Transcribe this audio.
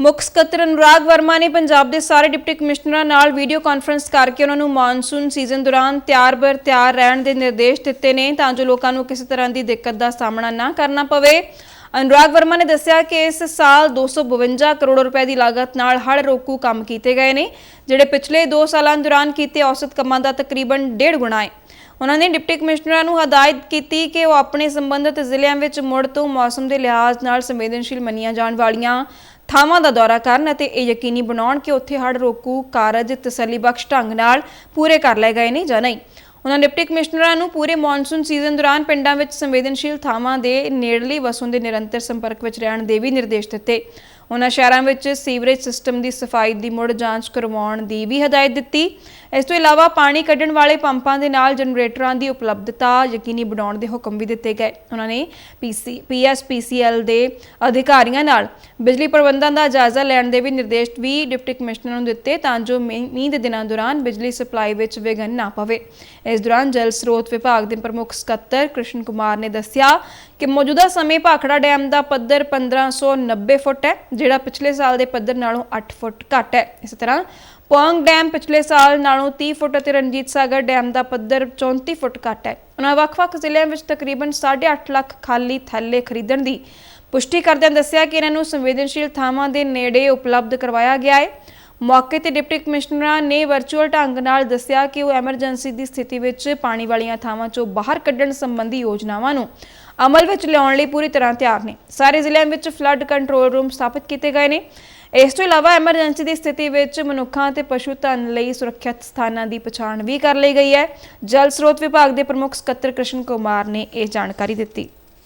ਮੁੱਖ ਸਕੱਤਰ ਅਨੁਰਾਗ ਵਰਮਾ ਨੇ ਪੰਜਾਬ ਦੇ ਸਾਰੇ ਡਿਪਟੀ ਕਮਿਸ਼ਨਰਾਂ ਨਾਲ ਵੀਡੀਓ ਕਾਨਫਰੰਸ ਕਰਕੇ ਉਹਨਾਂ ਨੂੰ ਮਾਨਸੂਨ ਸੀਜ਼ਨ ਦੌਰਾਨ ਤਿਆਰ-ਬਰ ਤਿਆਰ ਰਹਿਣ ਦੇ ਨਿਰਦੇਸ਼ ਦਿੱਤੇ ਨੇ ਤਾਂ ਜੋ ਲੋਕਾਂ ਨੂੰ ਕਿਸੇ ਤਰ੍ਹਾਂ ਦੀ ਦਿੱਕਤ ਦਾ ਸਾਹਮਣਾ ਨਾ ਕਰਨਾ ਪਵੇ। ਅਨੁਰਾਗ ਵਰਮਾ ਨੇ ਦੱਸਿਆ ਕਿ ਇਸ ਸਾਲ 252 ਕਰੋੜ ਰੁਪਏ ਦੀ ਲਾਗਤ ਨਾਲ ਹੜ੍ਹ ਰੋਕੂ ਕੰਮ ਕੀਤੇ ਗਏ ਨੇ, ਜਿਹੜੇ ਪਿਛਲੇ 2 ਸਾਲਾਂ ਦੌਰਾਨ ਕੀਤੇ ਔਸਤ ਕੰਮਾਂ ਦਾ ਤਕਰੀਬਨ ਡੇਢ ਗੁਣਾ ਹੈ। ਉਹਨਾਂ ਨੇ ਡਿਪਟੀ ਕਮਿਸ਼ਨਰਾਂ ਨੂੰ ਹਦਾਇਤ ਕੀਤੀ ਕਿ ਉਹ ਆਪਣੇ ਸੰਬੰਧਿਤ ਜ਼ਿਲ੍ਹਿਆਂ ਵਿੱਚ ਮੁੜ ਤੋਂ ਮੌਸਮ ਦੇ ਲਿਹਾਜ਼ ਨਾਲ ਸੰਵੇਦਨਸ਼ੀਲ ਮੰਨੀਆਂ ਜਾਣ ਵਾਲੀਆਂ ਥਾਵਾਂ ਦਾ ਦੌਰਾ ਕਰਨ ਅਤੇ ਇਹ ਯਕੀਨੀ ਬਣਾਉਣ ਕਿ ਉੱਥੇ ਹੜ੍ਹ ਰੋਕੂ, ਕਾਰਜ ਤਸੱਲੀਬਖਸ਼ ਢੰਗ ਨਾਲ ਪੂਰੇ ਕਰ ਲਏ ਗਏ ਨੇ ਜਾਂ ਨਹੀਂ। ਉਹਨਾਂ ਡਿਪਟੀ ਕਮਿਸ਼ਨਰਾਂ ਨੂੰ ਪੂਰੇ ਮੌਨਸੂਨ ਸੀਜ਼ਨ ਦੌਰਾਨ ਪਿੰਡਾਂ ਵਿੱਚ ਸੰਵੇਦਨਸ਼ੀਲ ਥਾਵਾਂ ਦੇ ਨੇੜਲੀ ਵਸੋਂ ਦੇ ਨਿਰੰਤਰ ਸੰਪਰਕ ਵਿੱਚ ਰਹਿਣ ਦੇ ਵੀ ਨਿਰਦੇਸ਼ ਦਿੱਤੇ। ਉਹਨਾਂ ਸ਼ਹਿਰਾਂ ਵਿੱਚ ਸੀਵਰੇਜ ਸਿਸਟਮ ਦੀ ਸਫ਼ਾਈ ਦੀ ਮੁੜ ਜਾਂਚ ਕਰਵਾਉਣ ਦੀ ਵੀ ਹਦਾਇਤ ਦਿੱਤੀ। ਇਸ ਤੋਂ ਇਲਾਵਾ ਪਾਣੀ ਕੱਢਣ ਵਾਲੇ ਪੰਪਾਂ ਦੇ ਨਾਲ ਜਨਰੇਟਰਾਂ ਦੀ ਉਪਲਬਧਤਾ ਯਕੀਨੀ ਬਣਾਉਣ ਦੇ ਹੁਕਮ ਵੀ ਦਿੱਤੇ ਗਏ। ਉਹਨਾਂ ਨੇ ਪੀਸੀ, ਪੀਐਸਪੀਸੀਐਲ ਦੇ ਅਧਿਕਾਰੀਆਂ ਨਾਲ ਬਿਜਲੀ ਪ੍ਰਬੰਧਾਂ ਦਾ ਜਾਇਜ਼ਾ ਲੈਣ ਦੇ ਵੀ ਨਿਰਦੇਸ਼ ਵੀ ਡਿਪਟੀ ਕਮਿਸ਼ਨਰ ਨੂੰ ਦਿੱਤੇ ਤਾਂ ਜੋ ਮੀਂਹ ਮੀਂਹ ਦੇ ਦਿਨਾਂ ਦੌਰਾਨ ਬਿਜਲੀ ਸਪਲਾਈ ਵਿੱਚ ਵਿਘਨ ਨਾ ਪਵੇ। ਇਸ ਦੌਰਾਨ ਜਲ ਸਰੋਤ ਵਿਭਾਗ ਦੇ ਪ੍ਰਮੁੱਖ ਸਕੱਤਰ ਕ੍ਰਿਸ਼ਨ ਕੁਮਾਰ ਨੇ ਦੱਸਿਆ ਕਿ ਮੌਜੂਦਾ ਸਮੇਂ ਭਾਖੜਾ ਡੈਮ ਦਾ ਪੱਧਰ 1590 ਫੁੱਟ ਹੈ ਜਿਹੜਾ ਪਿਛਲੇ ਸਾਲ ਦੇ ਪੱਧਰ ਨਾਲੋਂ 8 ਫੁੱਟ ਘੱਟ ਹੈ। ਇਸੇ ਤਰ੍ਹਾਂ ਪੌਂਗ ਡੈਮ ਪਿਛਲੇ ਸਾਲ ਨਾਲੋਂ 30 ਫੁੱਟ ਅਤੇ ਰਣਜੀਤ ਸਾਗਰ ਡੈਮ ਦਾ ਪੱਧਰ 34 ਫੁੱਟ ਘੱਟ ਹੈ। ਉਹਨਾਂ ਵੱਖ-ਵੱਖ ਜ਼ਿਲ੍ਹਿਆਂ ਵਿੱਚ ਤਕਰੀਬਨ 8.5 ਲੱਖ ਖਾਲੀ ਥੈਲੇ ਖਰੀਦਣ ਦੀ ਪੁਸ਼ਟੀ ਕਰਦਿਆਂ ਦੱਸਿਆ ਕਿ ਇਹਨਾਂ ਨੂੰ ਸੰਵੇਦਨਸ਼ੀਲ ਥਾਵਾਂ ਦੇ ਨੇੜੇ ਉਪਲਬਧ ਕਰਵਾਇਆ ਗਿਆ ਹੈ। ਮੌਕੇ ਤੇ ਡਿਪਟੀ ਕਮਿਸ਼ਨਰਾਂ ਨੇ ਵਰਚੁਅਲ ਢੰਗ ਨਾਲ ਦੱਸਿਆ ਕਿ ਉਹ ਐਮਰਜੈਂਸੀ ਦੀ ਸਥਿਤੀ ਵਿੱਚ ਪਾਣੀ ਵਾਲੀਆਂ ਥਾਵਾਂ 'ਚੋਂ ਬਾਹਰ ਕੱਢਣ ਸੰਬੰਧੀ ਯੋਜਨਾਵਾਂ ਨੂੰ ਅਮਲ ਵਿੱਚ ਲਿਆਉਣ ਲਈ ਪੂਰੀ ਤਰ੍ਹਾਂ ਤਿਆਰ ਨੇ। ਸਾਰੇ ਜ਼ਿਲ੍ਹਿਆਂ ਵਿੱਚ ਫਲੱਡ ਕੰਟਰੋਲ ਰੂਮ ਸਥਾਪਿਤ ਕੀਤੇ ਗਏ ਨੇ। ਇਸ ਤੋਂ ਇਲਾਵਾ ਐਮਰਜੈਂਸੀ ਦੀ ਸਥਿਤੀ ਵਿੱਚ ਮਨੁੱਖਾਂ ਤੇ ਪਸ਼ੂ ਧਨ ਲਈ ਸੁਰੱਖਿਅਤ ਸਥਾਨਾਂ ਦੀ ਪਛਾਣ ਵੀ ਕਰ ਲਈ ਗਈ ਹੈ। ਜਲ ਸਰੋਤ ਵਿਭਾਗ ਦੇ ਪ੍ਰਮੁੱਖ ਸਕੱਤਰ ਕ੍ਰਿਸ਼ਨ ਕੁਮਾਰ ਨੇ ਇਹ ਜਾਣਕਾਰੀ ਦਿੱਤੀ।